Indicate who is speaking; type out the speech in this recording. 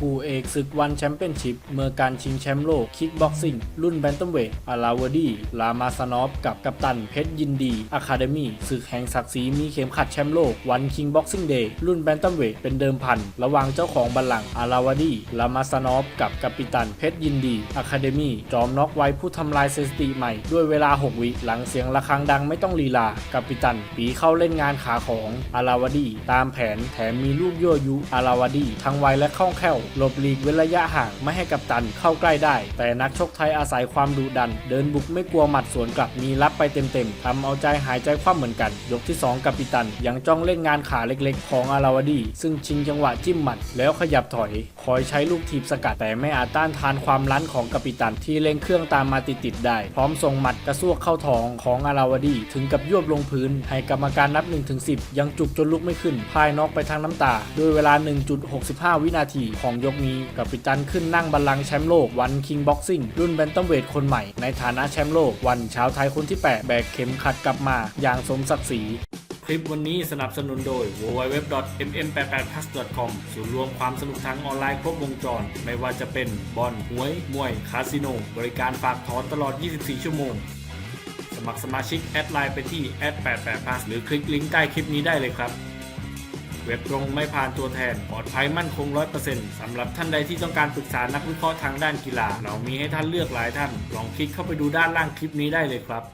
Speaker 1: คู่เอกศึกวันแชมเปี้ยนชิพเมื่อการชิงแชมป์โลกคิกบ็อกซิ่งรุ่นแบนตัมเวทอาราวดีลามาสนอฟกับกัปตันเพชรยินดีอะคาเดมี่ศึกแห่งศักดิ์ศรีมีเข็มขัดแชมป์โลกวันคิงบ็อกซิ่งเดย์รุ่นแบนตัมเวทเป็นเดิมพัน ระหว่างเจ้าของบัลลังก์อาราวดีลามาสนอฟกับกัปตันเพชรยินดีอะคาเดมี่จอมน็อกไว้ผู้ทำลายสถิติใหม่ด้วยเวลา 6 วิหลังเสียงระฆังดังไม่ต้องลีลากัปตันปีเข้าเล่นงานขาของอาราวดี ตามแผนแถมมีลูกยั่วยุอาราวดี ทั้งไวและคล่องแคล่วหลบหลีกเว้นระยะห่างไม่ให้กัปตันเข้าใกล้ได้ แต่นักชกไทยอาศัยความดุดัน เดินบุกไม่กลัวหมัดสวนกลับมีรับไปเต็มๆทำเอาใจหายใจคว่ำเหมือนกัน ยกที่ 2 กัปตัน ยังจ้องเล่นงานขาเล็กๆ ของอาราวดี ซึ่งชิงจังหวะจิ้มหมัดแล้วขยับถอย คอยใช้ลูกทีบสกัดแต่ไม่อาจต้านทานความรั้นของกัปตันที่เร่งเครื่องตามมาติดๆได้ พร้อมส่งหมัดกระซวกเข้าท้องของอาราวดี ถึงกับยวบลงพื้น ให้กรรมการนับ 1-10 ยังจุกจนลุกไม่ขึ้นพ่ายน็อกไปทางน้ำตา ด้วยเวลา 1.65 วินาทีของยกนี้กับปิตันขึ้นนั่งบัลลังก์แชมป์โลกวันคิงบ็อกซิ่งรุ่นแบนตัมเวทคนใหม่ ในฐานะแชมป์โลกวันชาวไทยคนที่ 8 แบกเข็มขัดกลับมา อย่างสมศักดิ์ศรีคลิปวันนี้สนับสนุนโดย www.mm88plus.com ศูนย์รวมความสนุกทางออนไลน์ครบวงจร ไม่ว่าจะเป็นบอลหวย มวย คาสิโน บริการฝากถอนตลอด 24 ชั่วโมง สมัครสมาชิกแอดไลน์ไปที่ @88plus หรือคลิกลิงก์ใต้คลิปนี้ได้เลยครับ เว็บตรงไม่ผ่านตัวแทนปลอดภัยมั่นคง 100%สำหรับท่านใดที่ต้องการปรึกษานักวิเคราะห์ทางด้านกีฬา เรามีให้ท่านเลือกหลายท่าน ลองคลิกเข้าไปดูด้านล่างคลิปนี้ได้เลยครับ